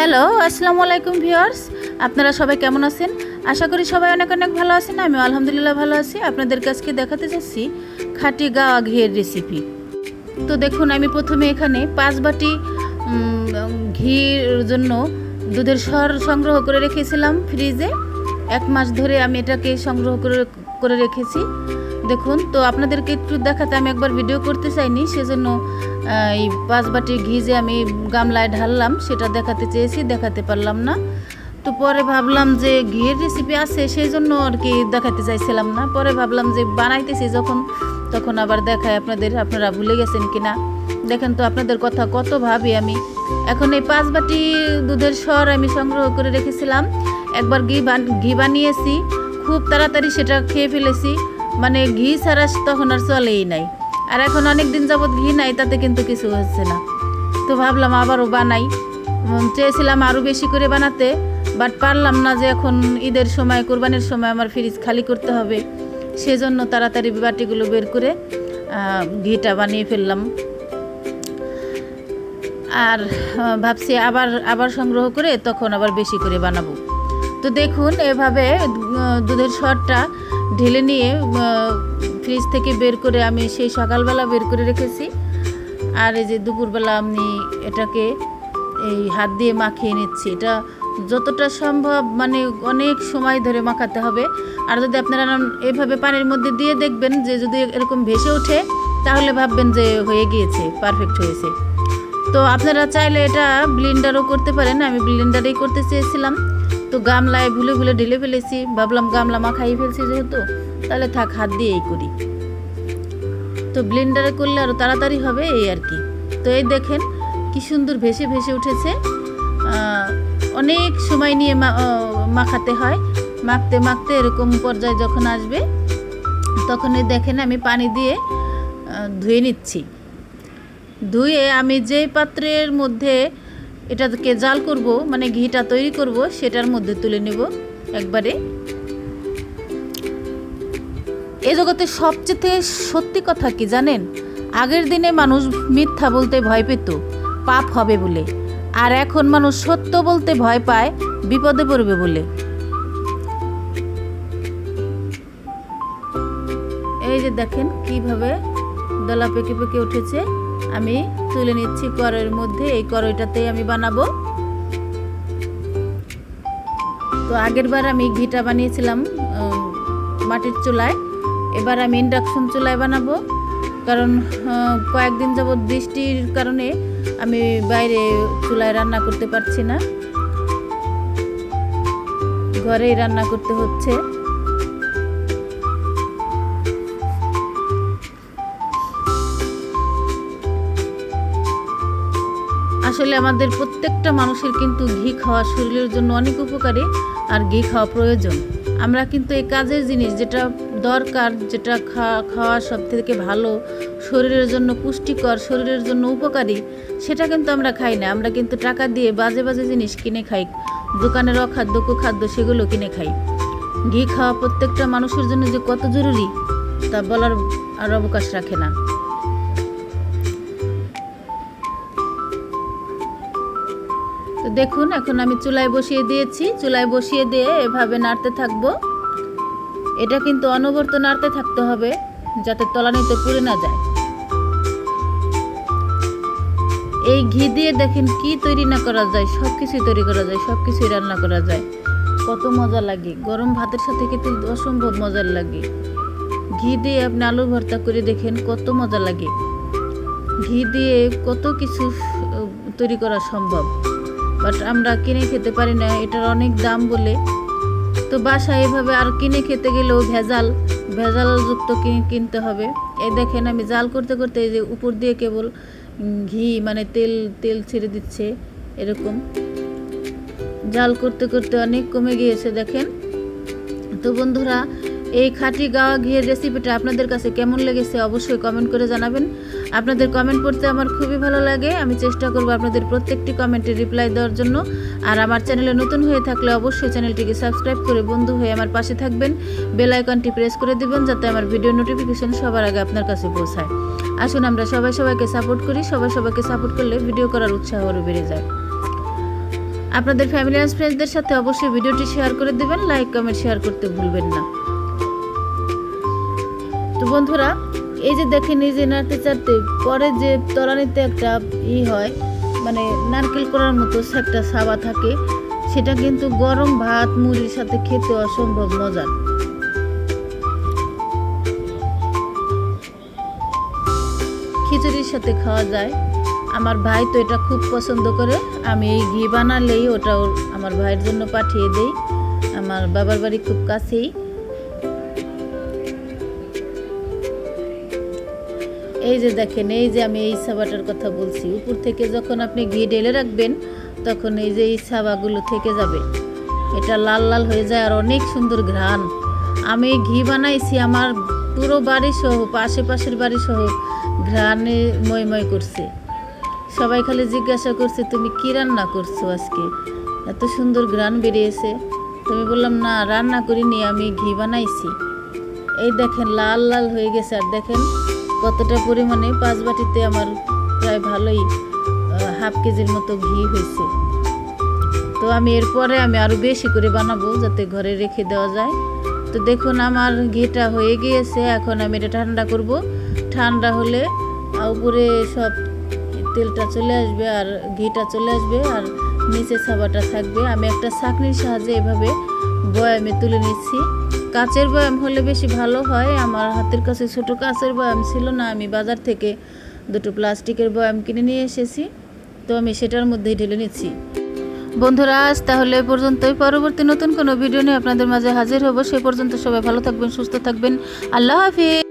Hello আসসালামু আলাইকুম viewers. আপনারা সবাই কেমন আছেন? আশা করি সবাই অনেক অনেক ভালো আছেন আমি আলহামদুলিল্লাহ ভালো আছি। আপনাদের কাছকে দেখাতে যাচ্ছি খাঁটি গাওয়া ঘিয়ের রেসিপি তো দেখুন, আমি প্রথমে এখানে পাঁচ বাটি ঘির জন্য দুধের সর সংগ্রহ করে রেখেছিলাম ফ্রিজে। এক মাস ধরে আমি এটাকে সংগ্রহ করে করে রেখেছি। দেখুন, তো আপনাদেরকে একটু দেখাতে আমি একবার ভিডিও করতে চাইনি, সেজন্য এই পাঁচ বাটি ঘি যে আমি গামলায় ঢাললাম, সেটা দেখাতে চেয়েছি, দেখাতে পারলাম না। তো পরে ভাবলাম যে ঘিয়ের রেসিপি আছে সেই জন্য আর কি দেখাতে চাইছিলাম না। পরে ভাবলাম যে বানাইতেছি যখন, তখন আবার দেখায় আপনাদের, আপনারা ভুলে গেছেন কিনা। দেখেন তো আপনাদের কথা কত ভাবি আমি। এখন এই পাঁচ বাটি দুধের স্বর আমি সংগ্রহ করে রেখেছিলাম। একবার ঘি ঘি বানিয়েছি, খুব তাড়াতাড়ি সেটা খেয়ে ফেলেছি। মানে ঘি ছাড়া তখন আর চলেই নাই। আর এখন অনেক দিন যাবৎ ঘি নাই, তাতে কিন্তু কিছু হচ্ছে না। তো ভাবলাম আবারও বানাই। চেয়েছিলাম আরও বেশি করে বানাতে বাট পারলাম না যে এখন ঈদের সময়, কোরবানির সময় আমার ফ্রিজ খালি করতে হবে। সেজন্য তাড়াতাড়ি বাটিগুলো বের করে ঘিটা বানিয়ে ফেললাম। আর ভাবছি আবার আবার সংগ্রহ করে তখন আবার বেশি করে বানাবো। তো দেখুন, এভাবে দুধের সরটা ঢেলে নিয়ে ফ্রিজ থেকে বের করে আমি সেই সকালবেলা বের করে রেখেছি। আর এই যে দুপুরবেলা আমি এটাকে এই হাত দিয়ে মাখিয়ে নিচ্ছি। এটা যতটা সম্ভব মানে অনেক সময় ধরে মাখাতে হবে। আর যদি আপনারা এভাবে পানির মধ্যে দিয়ে দেখবেন যে যদি এরকম ভেসে ওঠে, তাহলে ভাববেন যে হয়ে গিয়েছে পারফেক্ট হয়েছে। তো আপনারা চাইলে এটা ব্লিন্ডারও করতে পারেন। আমি ব্লিন্ডারেই করতে চেয়েছিলাম। তো গামলায় ভুলে ভুলে ঢেলে ফেলেছি। ভাবলাম গামলা মাখাই ফেলছি যেহেতু, তাহলে থাক, হাত দিয়ে এই করি। তো ব্লেন্ডারে করলে আরও তাড়াতাড়ি হবে এই আর কি। তো এই দেখেন কি সুন্দর ভেসে ভেসে উঠেছে। অনেক সময় নিয়ে মা- মাখাতে হয়। মাখতে মাখতে এরকম পর্যায়ে যখন আসবে, তখন এই দেখেন আমি পানি দিয়ে ধুয়ে নিচ্ছি। ধুয়ে আমি যেই পাত্রের মধ্যে এটাকে জাল করব মানে ঘিটা তৈরি করব, সেটার মধ্যে তুলে নেব একবারে। এ জগতে সবচেয়ে সত্যি কথা কি জানেন? আগের দিনে মানুষ মিথ্যা বলতে ভয় পেত, পাপ হবে বলে। আর এখন মানুষ সত্য বলতে ভয় পায়, বিপদে পড়বে বলে। এই যে দেখেন কীভাবে দলা পেকে পেকে উঠেছে। আমি তুলে নিচ্ছি কড়াইয়ের মধ্যে, এই কড়াইটাতেই আমি বানাবো। তো আগের বার আমি ঘিটা বানিয়েছিলাম মাটির চুলায়। এবার আমি ইন্ডাকশন চুলায় বানাবো, কারণ কয়েকদিন যাবৎ বৃষ্টির কারণে আমি বাইরে চুলায় রান্না করতে পারছি না। ঘরেই রান্না করতে হচ্ছে। আসলে আমাদের প্রত্যেকটা মানুষের কিন্তু ঘি খাওয়া শরীরের জন্য অনেক উপকারী আর ঘি খাওয়া প্রয়োজন। আমরা কিন্তু এই কাজের জিনিস যেটা দরকার, যেটা খাওয়া সব থেকে ভালো, শরীরের জন্য পুষ্টিকর, শরীরের জন্য উপকারী, সেটা কিন্তু আমরা খাই না। আমরা কিন্তু টাকা দিয়ে বাজে বাজে জিনিস কিনে খাই। দোকানের অখাদ্য, কুখাদ্য সেগুলো কিনে খাই। ঘি খাওয়া প্রত্যেকটা মানুষের জন্য যে কত জরুরি, তা বলার আর অবকাশ রাখে না। দেখুন, এখন আমি চুলায় বসিয়ে দিয়েছি। চুলায় বসিয়ে দিয়ে এভাবে নাড়তে থাকব। এটা কিন্তু অনবরত নাড়তে থাকতে হবে, যাতে তলানিতে পুড়ে না যায়। এই ঘি দিয়ে দেখেন কি তৈরি না করা যায় সব কিছুই তৈরি করা যায় সব কিছুই রান্না করা যায়। কত মজা লাগে, গরম ভাতের সাথে খেতে অসম্ভব মজার লাগে। ঘি দিয়ে আপনি আলু ভর্তা করে দেখেন কত মজা লাগে। ঘি দিয়ে কত কিছু তৈরি করা সম্ভব। বাট আমরা কিনে খেতে পারি না, এটার অনেক দাম বলে। তো বাসায় এভাবে আর কিনে খেতে গেলেও ভেজাল, ভেজালযুক্ত কিনে, কিনতে হবে। এই দেখেন আমি জাল করতে করতে এই যে উপর দিয়ে কেবল ঘি মানে তেল তেল ছেড়ে দিচ্ছে, এরকম। জাল করতে করতে অনেক কমে গিয়েছে, দেখেন। তো বন্ধুরা এই খাঁটি গাওয়া ঘিয়ের রেসিপিটা আপনাদের কাছে কেমন লেগেছে অবশ্যই কমেন্ট করে জানাবেন। আপনাদের কমেন্ট পড়তে আমার খুবই ভালো লাগে। আমি চেষ্টা করব আপনাদের প্রত্যেকটি কমেন্টে রিপ্লাই দেওয়ার জন্য। আর আমার চ্যানেলে নতুন হয়ে থাকলে অবশ্যই চ্যানেলটিকে সাবস্ক্রাইব করে বন্ধু হয়ে আমার পাশে থাকবেন। বেল আইকনটি প্রেস করে দিবেন যাতে আমার ভিডিও নোটিফিকেশন সবার আগে আপনার কাছে পৌঁছায়। আসুন আমরা সবাই সবাইকে সাপোর্ট করি। সবাই সবাইকে সাপোর্ট করলে ভিডিও করার উৎসাহ আরও বেড়ে যায়। আপনাদের ফ্যামিলি অ্যান্ড ফ্রেন্ডসদের সাথে অবশ্যই ভিডিওটি শেয়ার করে দেবেন। লাইক কমেন্ট শেয়ার করতে ভুলবেন না। তো বন্ধুরা, এই যে দেখে নিজে নাড়তে চাড়তে পরে যে তলানিতে একটা ই হয় মানে নারকেল করার মতো একটা সাবা থাকে, সেটা কিন্তু গরম ভাত, মুড়ির সাথে খেতে অসম্ভব মজার। খিচুড়ির সাথে খাওয়া যায়। আমার ভাই তো এটা খুব পছন্দ করে। আমি এই ঘি বানালেই ওটা আমার ভাইয়ের জন্য পাঠিয়ে দেই। আমার বাবার বাড়ি খুব কাছেই। এই যে দেখেন, এই যে আমি এই সাবাটার কথা বলছি, উপর থেকে যখন আপনি ঘি ঢেলে রাখবেন, তখন এই যে এই সাবাগুলো থেকে যাবে। এটা লাল লাল হয়ে যায় আর অনেক সুন্দর ঘ্রাণ। আমি ঘি বানাইছি আমার পুরো বাড়ি সহ, আশেপাশের বাড়ি সহ ঘ্রাণে ময়ময় করছে। সবাই খালি জিজ্ঞাসা করছে, তুমি কি রান্না করছ আজকে? এত সুন্দর ঘ্রাণ বেরিয়েছে। তুমি বললাম, না, রান্না করিনি, আমি ঘি বানাইছি। এই দেখেন, লাল লাল হয়ে গেছে। আর দেখেন কতটা পরিমাণে পাঁচ বাটিতে আমার প্রায় ভালোই হাফ কেজির মতো ঘি হয়েছে। তো আমি এরপরে আমি আরও বেশি করে বানাবো যাতে ঘরে রেখে দেওয়া যায়। তো দেখুন, আমার ঘিটা হয়ে গিয়েছে। এখন আমি এটা ঠান্ডা করব। ঠান্ডা হলে উপরে সব তেলটা চলে আসবে আর ঘিটা চলে আসবে আর নিচে সাবাটা থাকবে। আমি একটা ছাঁকনির সাহায্যে এভাবে বয়ামে তুলে নিচ্ছি কাচের বয়াম হলে বেশি ভালো হয়। আমার হাতের কাছে ছোটো কাঁচের বয়াম ছিল না। আমি বাজার থেকে দুটো প্লাস্টিকের বয়াম কিনে নিয়ে এসেছি। তো আমি সেটার মধ্যেই ঢেলে নিচ্ছি। বন্ধুরা, আজ তাহলে এ পর্যন্তই। পরবর্তী নতুন কোনো ভিডিও নিয়ে আপনাদের মাঝে হাজির হব। সে পর্যন্ত সবাই ভালো থাকবেন, সুস্থ থাকবেন। আল্লাহ হাফিজ।